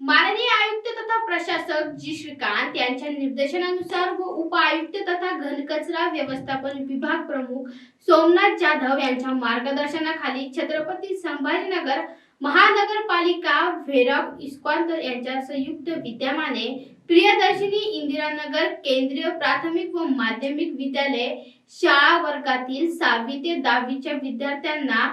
माननीय आयुक्त तथा प्रशासक जी श्रीकांत यांच्या निर्देशनानुसार व उपआयुक्त तथा घनकचरा व्यवस्थापन विभाग प्रमुख सोमनाथ जाधव यांच्या मार्गदर्शनाखाली छत्रपती संभाजीनगर महानगरपालिका व्हेरॉक इस्कॉन्तर यांच्या संयुक्त विद्यमाने प्रियदर्शिनी इंदिरानगर केंद्रीय प्राथमिक व माध्यमिक विद्यालय शाळा वर्गातील सहावी ते दहावीच्या विद्यार्थ्यांना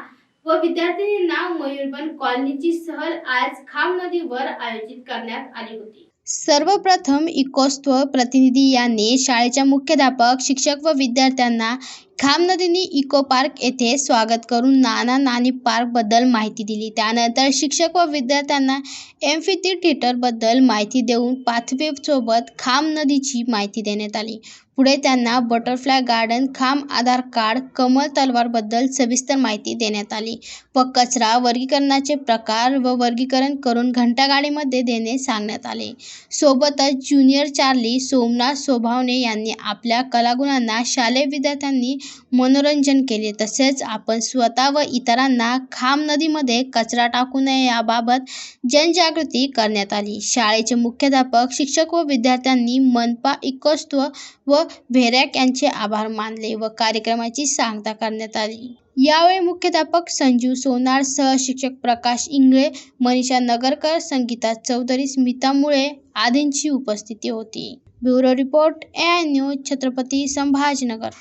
व विद्यार्थिनींना मयूरबन कॉलनीची सहल आज खाम नदीवर आयोजित करण्यात आली होती. सर्वप्रथम इकोस्त्व प्रतिनिधी यांनी शाळेच्या मुख्याध्यापक शिक्षक व विद्यार्थ्यांना खाम नदीने इको पार्क येथे स्वागत करून नाना नानी पार्कबद्दल माहिती दिली. त्यानंतर शिक्षक व विद्यार्थ्यांना एम्फिथी थिएटरबद्दल माहिती देऊन पाथवे सोबत खाम नदीची माहिती देण्यात आली. पुढे त्यांना बटरफ्लाय गार्डन खांब आधार कार्ड कमल तलवारबद्दल सविस्तर माहिती देण्यात आली. व कचरा वर्गीकरणाचे प्रकार व वर्गीकरण करून घंटागाडीमध्ये देणे सांगण्यात आले. सोबतच ज्युनियर चार्ली सोमनाथ सोभावने यांनी आपल्या कलागुणांना शालेय विद्यार्थ्यांनी मनोरंजन केले. तसेच आपण स्वतः व इतरांना खाम नदीमध्ये कचरा टाकू नये याबाबत जनजागृती करण्यात आली. शाळेचे मुख्याध्यापक शिक्षक व विद्यार्थ्यांनी मनपा इकोस्त्व व व्हेरॅक यांचे आभार मानले व कार्यक्रमाची सांगता करण्यात आली. यावेळी मुख्याध्यापक संजीव सोनार सहशिक्षक प्रकाश इंगळे मनीषा नगरकर संगीता चौधरी स्मिता मुळे आदींची उपस्थिती होती. Bureau report A I news Chhatrapati Sambhajinagar.